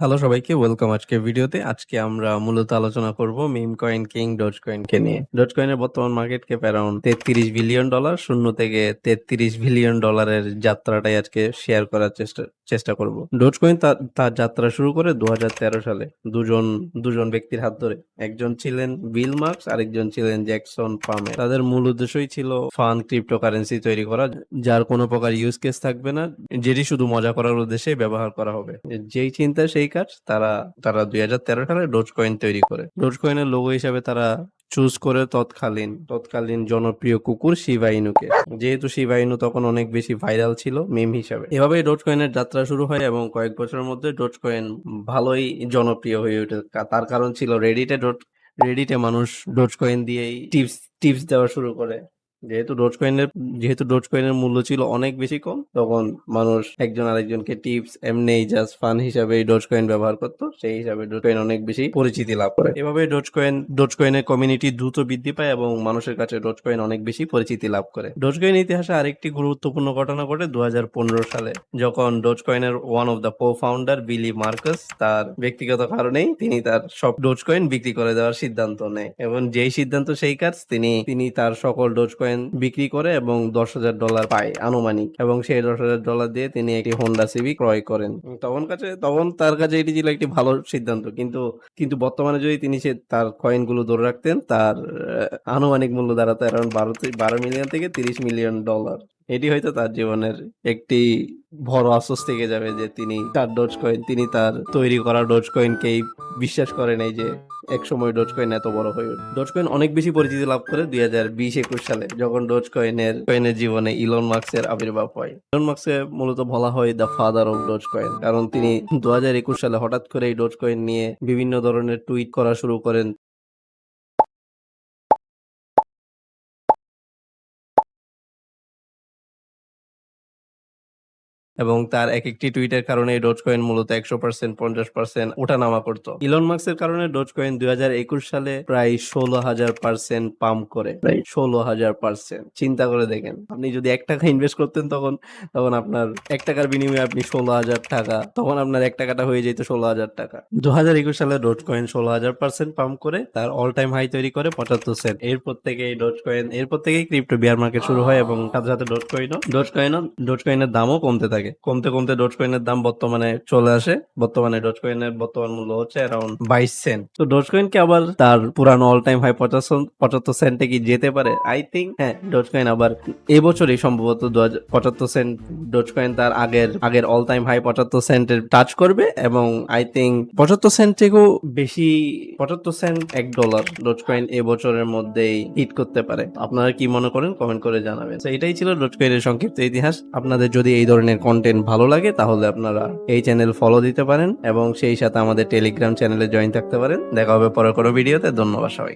Hello সবাইকে, welcome আজকে ভিডিওতে। আজকে আমরা মূলত আলোচনা করব meme coin king doge coin কে নিয়ে। ডজ কয়েনের বর্তমান মার্কেট ক্যাপ অ্যারাউন্ড তেত্রিশ বিলিয়ন ডলার শূন্য থেকে তেত্রিশ বিলিয়ন ডলারের যাত্রাটাই আজকে শেয়ার করার চেষ্টা চেষ্টা করব। ডজ কয়েন তার তার যাত্রা শুরু করে দুহাজার তেরো সালে, দুজন দুজন ব্যক্তির হাত ধরে। একজন ছিলেন বিল মার্কস, আরেকজন ছিলেন জ্যাকসন পামে তাদের মূল উদ্দেশ্যই ছিল ফান ক্রিপ্টোকারেন্সি তৈরি করা, যার কোনো প্রকার ইউজ কেস থাকবে না, যেটি শুধু মজা করার উদ্দেশ্যে ব্যবহার করা হবে। যেই চিন্তা সেই কাজ তারা তারা দুই হাজার তেরো সালে ডোজ কয়েন তৈরি করে। ডোজ কয়েনের লোগো হিসাবে তারা চুজ করে তৎকালীন তৎকালীন জনপ্রিয় কুকুর শিবা ইনুকে যেহেতু শিবা ইনু তখন অনেক বেশি ভাইরাল ছিল মিম হিসাবে। এভাবেই ডোজ কয়েনের যাত্রা শুরু হয় এবং কয়েক বছরের মধ্যে ডোজ কয়েন ভালোই জনপ্রিয় হয়ে ওঠে। তার কারণ ছিল রেডিটে ডট রেডিটে মানুষ ডোজ কয়েন দিয়েই টিপস টিপস দেওয়া শুরু করে। যেহেতু ডোজ কয়েনের যেহেতু ডোজ কয়েনের মূল্য ছিল অনেক বেশি কম, তখন মানুষ একজন আরেকজনকে টিপস এমনি জাস্ট ফান হিসাবে ডোজ কয়েন ব্যবহার করতো, সেই হিসাবে ডোজ কয়েন অনেক বেশি পরিচিতি লাভ করে। এভাবে ডোজ কয়েন ডোজ কয়েনের কমিউনিটি দ্রুত বৃদ্ধি পায় এবং মানুষের কাছে ডোজ কয়েন অনেক বেশি পরিচিতি লাভ করে। ডোজ কয়েন ইতিহাসে আরেকটি গুরুত্বপূর্ণ ঘটনা ঘটে দু হাজার পনেরো সালে, যখন ডোজ কয়েনের one of the co founder Billy Marcus তার ব্যক্তিগত কারণেই তিনি তার সব ডোজ কয়েন বিক্রি করে দেওয়ার সিদ্ধান্ত নেয় এবং যেই সিদ্ধান্ত সেই কাজ তিনি তিনি তার সকল ডোজ কয়েন বিক্রি করে এবং দশ হাজার ডলার পায় আনুমানিক। এবং সেই দশ হাজার ডলার দিয়ে তিনি একটি হোন্ডা সিভিক ক্রয় করেন। তখন কাছে, তখন তার কাছে এটি ছিল একটি ভালো সিদ্ধান্ত। কিন্তু কিন্তু বর্তমানে যদি তিনি সে তার কয়েনগুলো ধরে রাখতেন, তার আনুমানিক মূল্য দাঁড়াতো অ্যারাউন্ড বারো বারো মিলিয়ন থেকে তিরিশ মিলিয়ন ডলার এটি হয়তো তার জীবনের একটি বড় আশ্বাস থেকে যাবে যে তিনি তার ডোজ কয়েন তিনি তার তৈরি করা ডোজ কয়েনকেই বিশ্বাস করেন এই যে এক সময় ডোজ কয়েন এত বড় হয়ে ডোজ কয়েন অনেক বেশি পরিচিতি লাভ করে দুই হাজার বিশ একুশ সালে, যখন ডোজ কয়েনের কয়েনের জীবনে ইলন মার্কসের আবির্ভাব হয়। ইলন মার্কসকে মূলত বলা হয় the father of doge coin কারণ তিনি দু একুশ সালে হঠাৎ করে এই ডোজ কয়েন নিয়ে বিভিন্ন ধরনের টুইট করা শুরু করেন। এবং তার এক একটি টুইটের কারণে ডোজ কয়েন মূলত একশো পার্সেন্ট পঞ্চাশ পার্সেন্ট ওঠানামা করতো। ইলন মার্কসের কারণে ডোজ কয়েন দুই হাজার একুশ সালে প্রায় ষোলো হাজার পার্সেন্ট পাম্প করে। প্রায় ষোলো হাজার পার্সেন্ট চিন্তা করে দেখেন আপনি যদি এক টাকা ইনভেস্ট করতেন তখন তখন আপনার এক টাকার বিনিময়ে আপনি ষোলো হাজার টাকা তখন আপনার এক টাকাটা হয়ে যেত ষোলো হাজার টাকা। দু হাজার একুশ সালে ডোজ কয়েন ষোলো হাজার পার্সেন্ট পাম্প করে তার অল টাইম হাই তৈরি করে পঁচাত্তর সেন্ট এরপর থেকে এই ডোজ কয়েন এরপর থেকেই ক্রিপ্টো বিয়ার মার্কেট শুরু হয় এবং সাথে সাথে ডোজ কয়েনও ডোজ কয়েনও ডোজ কয়েনের দামও কমতে থাকে। কমতে কমতে ডোজ কয়েনের দাম বর্তমানে চলে আসে। বর্তমানে ডোজ কয়েনের বর্তমান মূল্য হচ্ছে অ্যারাউন্ড বাইশ সেন্ট তো ডোজ কয়েন কি আবার তার পুরানো অল টাইম হাই পঁচাত্তর পঁচাত্তর সেন্টে কি যেতে পারে? আই থিঙ্ক হ্যাঁ ডোজ কয়েন আবার এবছরই সম্ভবত পঁচাত্তর সেন্ট ডোজ কয়েন তার আগের আগের অল টাইম হাই পঁচাত্তর সেন্টের টাচ করবে এবং আই থিঙ্ক পঁচাত্তর সেন্ট থেকেও বেশি, পঁচাত্তর সেন্ট এক ডলার ডোজ কয়েন এবছরের মধ্যেই হিট করতে পারে। আপনারা কি মনে করেন? কমেন্ট করে জানাবেন। তো এটাই ছিল ডোজ কয়েনের সংক্ষিপ্ত ইতিহাস। আপনাদের যদি এই ধরনের কন্টেন্ট ভালো লাগে, তাহলে আপনারা এই চ্যানেল ফলো দিতে পারেন এবং সেই সাথে আমাদের টেলিগ্রাম চ্যানেলে জয়েন থাকতে পারেন। দেখা হবে পরে কোনো ভিডিওতে ধন্যবাদ সবাই